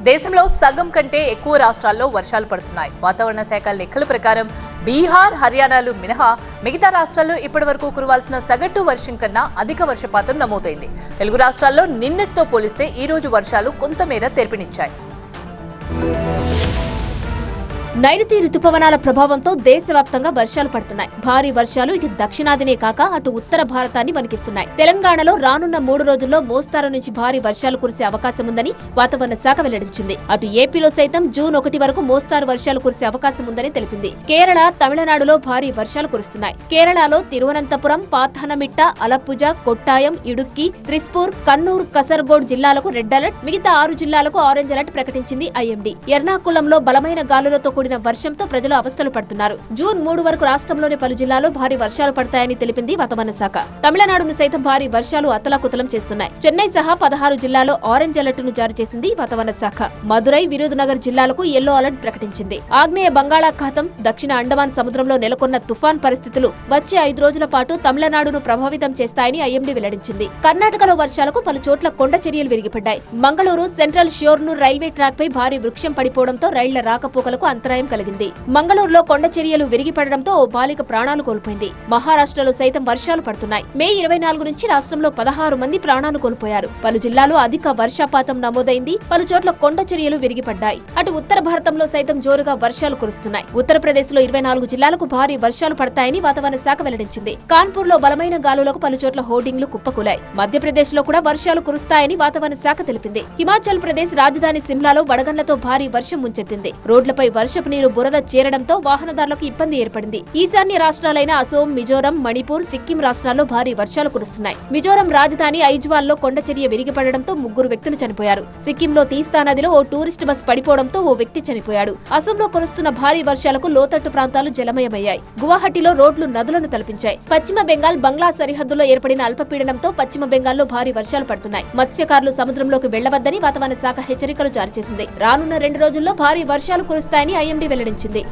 దేశంలో సగం కంటే ఎక్కువ రాష్ట్రాల్లో వర్షాలు పడుతున్నాయి. వాతావరణ శాఖ లెక్కల ప్రకారం బీహార్ హర్యానాలు మినహా మిగతా రాష్ట్రాల్లో ఇప్పటి వరకు కురవాల్సిన సగటు వర్షం కన్నా అధిక వర్షపాతం నమోదైంది. తెలుగు రాష్ట్రాల్లో నిన్నటితో పోలిస్తే ఈ రోజు వర్షాలు కొంతమేర తెరిపినిచ్చాయి. నైరుతి రుతుపవనాల ప్రభావంతో దేశవ్యాప్తంగా వర్షాలు పడుతున్నాయి. భారీ వర్షాలు ఇటు దక్షిణాదినే కాక అటు ఉత్తర భారతాన్ని వణికిస్తున్నాయి. తెలంగాణలో రానున్న మూడు రోజుల్లో మోస్తారు నుంచి భారీ వర్షాలు కురిసే అవకాశం ఉందని వాతావరణ శాఖ వెల్లడించింది. అటు ఏపీలో సైతం జూన్ ఒకటి వరకు మోస్తారు వర్షాలు కురిసే అవకాశం ఉందని తెలిపింది. కేరళ తమిళనాడులో భారీ వర్షాలు కురుస్తున్నాయి. కేరళలో తిరువనంతపురం పాథానమిట్ట అలప్పుజ కొట్టాయం ఇడుక్కి త్రిస్పూర్ కన్నూర్ కసర్గోడ్ జిల్లాలకు రెడ్ అలర్ట్ మిగతా ఆరు జిల్లాలకు ఆరెంజ్ అలర్ట్ ప్రకటించింది ఐఎండీ. ఎర్నాకుళంలో బలమైన గాలులతో కూడిన వర్షంతో ప్రజలు అవస్థలు పడుతున్నారు. జూన్ మూడు వరకు రాష్ట్రంలోని పలు జిల్లాల్లో భారీ వర్షాలు పడతాయని తెలిపింది వాతావరణ శాఖ. తమిళనాడును సైతం భారీ వర్షాలు అతలాకుతలం చేస్తున్నాయి. చెన్నై సహా పదహారు జిల్లాలో ఆరెంజ్ అలర్ట్ను జారీ చేసింది వాతావరణ శాఖ. మదురై విరుదునగర్ జిల్లాలకు ఎల్లో అలర్ట్ ప్రకటించింది. ఆగ్నేయ బంగాళాఖాతం దక్షిణ అండమాన్ సముద్రంలో నెలకొన్న తుఫాన్ పరిస్థితులు వచ్చే ఐదు రోజుల పాటు తమిళనాడును ప్రభావితం చేస్తాయని ఐఎండీ వెల్లడించింది. కర్ణాటకలో వర్షాలకు పలు చోట్ల కొండ చర్యలు విరిగిపడ్డాయి. Mangaluru central Shoranur railway track పై భారీ వృక్షం పడిపోవడంతో రైళ్ళ రాకపోకలకు అంతరాయం కలిగింది. మంగళూరులో కొండ చర్యలు విరిగిపడడంతో ఓ బాలిక ప్రాణాలు కోల్పోయింది. మహారాష్ట్రలో సైతం వర్షాలు పడుతున్నాయి. మే ఇరవై నాలుగు నుంచి రాష్ట్రంలో పదహారు మంది ప్రాణాలు కోల్పోయారు. పలు జిల్లాలో అధిక వర్షపాతం నమోదైంది. పలు చోట్ల కొండ చర్యలు విరిగిపడ్డాయి. అటు ఉత్తర భారతంలో సైతం జోరుగా వర్షాలు కురుస్తున్నాయి. ఉత్తరప్రదేశ్లో ఇరవై నాలుగు జిల్లాలకు భారీ వర్షాలు పడతాయని వాతావరణ శాఖ వెల్లడించింది. కాన్పూర్లో బలమైన గాలులకు పలు చోట్ల హోర్డింగ్లు కుప్పకూలాయి. మధ్యప్రదేశ్లో కూడా వర్షాలు కురుస్తాయని వాతావరణ శాఖ తెలిపింది. హిమాచల్ ప్రదేశ్ రాజధాని సిమ్లాలో వడగండ్లతో భారీ వర్షం ముంచెత్తింది. రోడ్లపై వర్షపు నీరు బురద చేరడంతో వాహనదారులకు ఇబ్బంది ఏర్పడింది. ఈశాన్య రాష్ట్రాలైన అసోం మిజోరం మణిపూర్ సిక్కిం రాష్ట్రాల్లో భారీ వర్షాలు కురుస్తున్నాయి. మిజోరం రాజధాని ఐజ్వాల్లో కొండ చర్య విరిగిపడడంతో ముగ్గురు వ్యక్తులు చనిపోయారు. సిక్కింలో తీస్తా నదిలో ఓ టూరిస్ట్ బస్ పడిపోవడంతో ఓ వ్యక్తి చనిపోయాడు. అసోంలో కురుస్తున్న భారీ వర్షాలకు లోతట్టు ప్రాంతాలు జలమయమయ్యాయి. గువాహటిలో రోడ్లు నదులను తలపించాయి. పశ్చిమ బెంగాల్ బంగ్లా సరిహద్దులో ఏర్పడిన అల్పపీడనంతో పశ్చిమ బెంగాల్లో భారీ వర్షాలు పడుతున్నాయి. మత్స్యకారులు సముద్రంలోకి వెళ్ళవద్దని వాతావరణ శాఖ హెచ్చరికలు జారీ చేసింది. రానున్న రెండు రోజుల్లో భారీ వర్షాలు కురుస్తాయని ఐఎండీ వెల్లడించింది.